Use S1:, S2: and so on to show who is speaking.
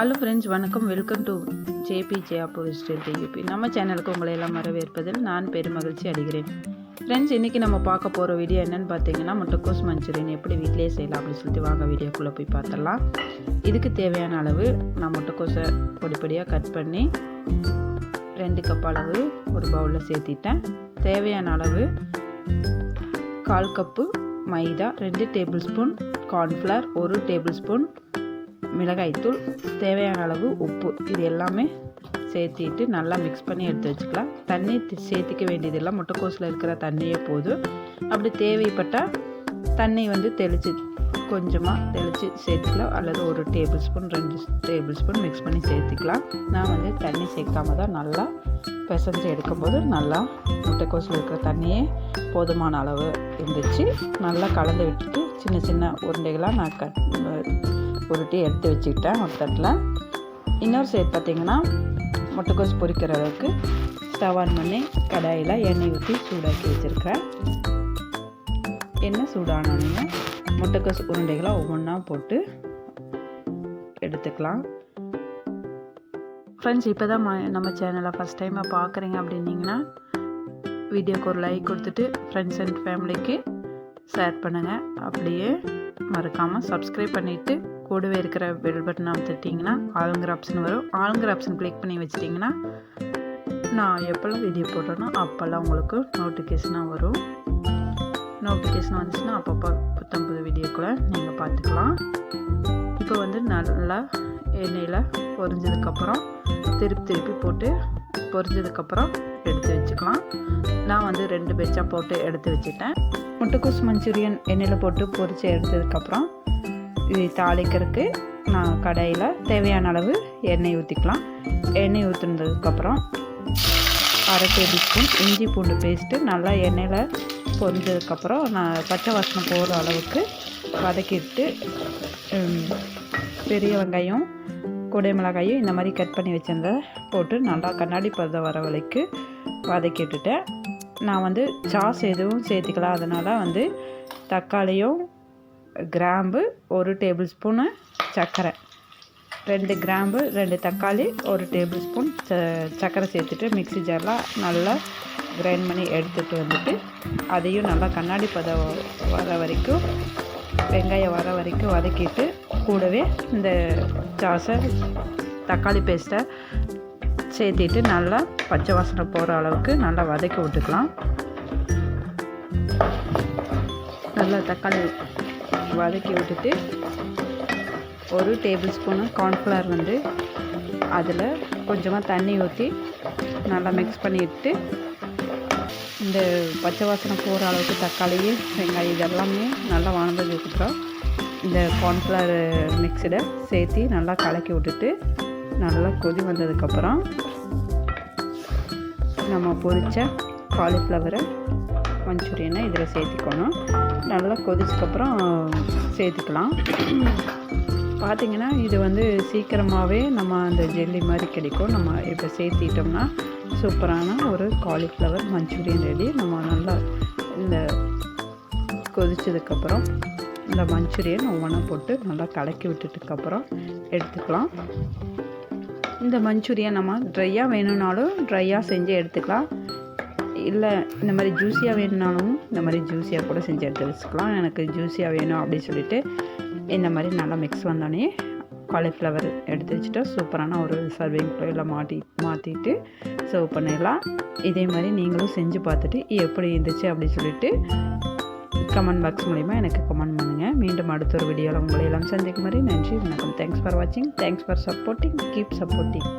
S1: Hello friends வணக்கம். Welcome to JP ஜெயாப்பு வெஜிடல் டியூபி நம்ம சேனலுக்கு உங்களை எல்லாம் வரவேற்பதில் நான் பெருமகிழ்ச்சி அடைகிறேன். ஃப்ரெண்ட்ஸ் இன்றைக்கி நம்ம பார்க்க போகிற வீடியோ என்னென்னு பார்த்தீங்கன்னா முட்டைக்கோஸ் மஞ்சூரியன் எப்படி வீட்டிலே செய்யலாம் அப்படின்னு சொல்லிட்டு வாங்க வீடியோக்குள்ளே போய் பார்த்துடலாம். இதுக்கு தேவையான அளவு நான் முட்டைக்கோஸை பொடிப்படியாக கட் பண்ணி ரெண்டு கப் அளவு ஒரு பவுலில் சேர்த்திட்டேன். தேவையான அளவு கால் கப்பு மைதா ரெண்டு டேபிள் ஸ்பூன் கார்ன்ஃப்ளவர் ஒரு டேபிள் ஸ்பூன் மிளகாய்த்தூள் தேவையான அளவு உப்பு இது எல்லாமே சேர்த்திட்டு நல்லா மிக்ஸ் பண்ணி எடுத்து வச்சுக்கலாம். தண்ணி சேர்த்திக்க வேண்டியதில்லை முட்டைக்கோஸில் இருக்கிற தண்ணியே போதும். அப்படி தேவைப்பட்டால் தண்ணி வந்து தெளித்து கொஞ்சமாக தெளித்து சேர்த்துக்கலாம். அல்லது ஒரு டேபிள் ஸ்பூன் ரெண்டு டேபிள் ஸ்பூன் மிக்ஸ் பண்ணி சேர்த்துக்கலாம். நான் வந்து தண்ணி சேர்க்காம தான் நல்லா பிசைஞ்சு எடுக்கும்போது நல்லா முட்டைக்கோஸில் இருக்கிற தண்ணியே போதுமான அளவு இருந்துச்சு. நல்லா கலந்து விட்டுட்டு சின்ன சின்ன உருண்டைகளாக நான் கட் உருட்டி எடுத்து வச்சுக்கிட்டேன் ஒரு தட்டில் இன்னொரு சைடு பார்த்திங்கன்னா முட்டைக்கோஸ் பொரிக்கிற அளவுக்கு ஸ்டவ் ஆன் பண்ணி கடாயில் எண்ணெய் ஊற்றி சூடாக்கி வச்சுருக்கேன் எண்ணெய் சூடானோடனே முட்டைக்கோஸ் உருண்டைகளை ஒவ்வொன்றா போட்டு எடுத்துக்கலாம். ஃப்ரெண்ட்ஸ் இப்போ தான் நம்ம சேனலை ஃபஸ்ட் டைமாக பார்க்குறீங்க அப்படின்னிங்கன்னா வீடியோக்கு ஒரு லைக் கொடுத்துட்டு ஃப்ரெண்ட்ஸ் அண்ட் ஃபேமிலிக்கு ஷேர் பண்ணுங்கள் அப்படியே மறக்காமல் சப்ஸ்கிரைப் பண்ணிவிட்டு கூடவே இருக்கிற பெல் பட்டன் அமுத்துட்டிங்கன்னா ஆளுங்கிற ஆப்ஷன் வரும். ஆளுங்கிற ஆப்ஷன் கிளிக் பண்ணி வச்சிட்டிங்கன்னா நான் எப்போல்லாம் வீடியோ போடுறேனோ அப்போல்லாம் உங்களுக்கு நோட்டிஃபிகேஷனாக வரும். நோட்டிஃபிகேஷன் வந்துச்சுன்னா அப்பப்போ புத்தம் புது வீடியோக்குள்ளே நீங்கள் பார்த்துக்கலாம் இப்போ வந்து நல்லா எண்ணெயில் பொரிஞ்சதுக்கப்புறம் திருப்பி திருப்பி போட்டு பொரிஞ்சதுக்கப்புறம் எடுத்து வச்சுக்கலாம். நான் வந்து ரெண்டு பெச்சாக போட்டு எடுத்து வச்சுட்டேன். முட்டைக்கோஸ் மஞ்சூரியன் எண்ணெயில் போட்டு பொரித்து எடுத்ததுக்கப்புறம் தாளிக்கிறதுக்கு நான் கடையில் தேவையான அளவு எண்ணெய் ஊற்றிக்கலாம் எண்ணெய் ஊற்றுனதுக்கப்புறம் அரை டேபிள் ஸ்பூன் இஞ்சி பூண்டு பேஸ்ட்டு நல்லா எண்ணெயில் பொரிஞ்சதுக்கப்புறம் நான் பச்சை வாசனை போகிற அளவுக்கு வதக்கிட்டு பெரிய வெங்காயம் குடை மிளகாயும் இந்த மாதிரி கட் பண்ணி வச்சிருந்த போட்டு நல்லா கண்ணாடி பதம் வர வரைக்கும் வதக்கிட்டுட்டேன் நான் வந்து சாஸ் எதுவும் சேர்த்துக்கலாம் அதனால் வந்து தக்காளியும் கிராம்பு ஒரு டேபிள் ஸ்பூனு சர்க்கரை. ரெண்டு கிராம்பு ரெண்டு தக்காளி ஒரு டேபிள் ஸ்பூன் ச சர்க்கரை சேர்த்துட்டு மிக்சி ஜாரில் நல்லா கிரைண்ட் பண்ணி எடுத்துகிட்டு வந்துட்டு அதையும் நல்லா கண்ணாடி பதம் வர வரைக்கும் வெங்காயம் வர வரைக்கும் வதக்கிட்டு கூடவே இந்த சாஸை தக்காளி பேஸ்ட்டை சேர்த்திட்டு நல்லா பச்சை வாசனை போகிற அளவுக்கு நல்லா வதக்கி விட்டுக்கலாம். நல்லா தக்காளி வதக்கி விட்டுட்டு ஒரு டேபிள் ஸ்பூனு கார்ன்ஃப்ளவர் வந்து அதில் கொஞ்சமாக தண்ணி ஊற்றி நல்லா மிக்ஸ் பண்ணிவிட்டு இந்த பச்சை வாசனை போகிற அளவுக்கு தக்காளி வெங்காயம் இதெல்லாமே நல்லா வளர்ந்ததுக்கப்புறம் இந்த கார்ன்ஃப்ளவர் மிக்ஸடை சேர்த்து நல்லா கலக்கி விட்டுட்டு நல்லா கொதி வந்ததுக்கப்புறம் நம்ம பொரிச்ச காலிஃப்ளவரை மஞ்சூரியனை இதில் சேர்த்துக்கணும். நல்லா கொதிச்சதுக்கப்புறம் சேர்த்துக்கலாம். பார்த்திங்கன்னா இது வந்து சீக்கிரமாகவே நம்ம அந்த ஜெல்லி மாதிரி கிடைக்கும். நம்ம இப்போ சேர்த்திட்டோம்னா சூப்பரான ஒரு காலிஃப்ளவர் மஞ்சூரியன் ரெடி. நம்ம நல்லா இந்த கொதிச்சதுக்கப்புறம் இந்த மஞ்சூரியன் ஒவ்வொன்றா போட்டு நல்லா கலக்கி விட்டுட்டுக்கப்புறம் எடுத்துக்கலாம். இந்த மஞ்சூரியன் நம்ம ட்ரையாக வேணும்னாலும் ட்ரையாக செஞ்சு எடுத்துக்கலாம். இல்லை இந்த மாதிரி ஜூஸியாக வேணும்னாலும் இந்த மாதிரி ஜூஸியாக கூட செஞ்சு எடுத்து வச்சுக்கலாம். எனக்கு ஜூஸியாக வேணும் அப்படின்னு சொல்லிட்டு இந்த மாதிரி நல்லா மிக்ஸ் வந்தோடனே காலிஃப்ளவர் எடுத்து வச்சுட்டா சூப்பரான ஒரு சர்விங் ப்ளேயில் மாட்டி மாற்றிட்டு சர்வ் பண்ணிடலாம். இதே மாதிரி நீங்களும் செஞ்சு பார்த்துட்டு எப்படி இருந்துச்சு அப்படின்னு சொல்லிட்டு கமெண்ட் பாக்ஸ் மூலிமா எனக்கு கமெண்ட் பண்ணுங்கள் மீண்டும் அடுத்த ஒரு வீடியோவில் உங்களை எல்லாம் சந்திக்கும் மாதிரி நன்றி வணக்கம். தேங்க்ஸ் ஃபார் வாட்சிங் thanks for supporting keep supporting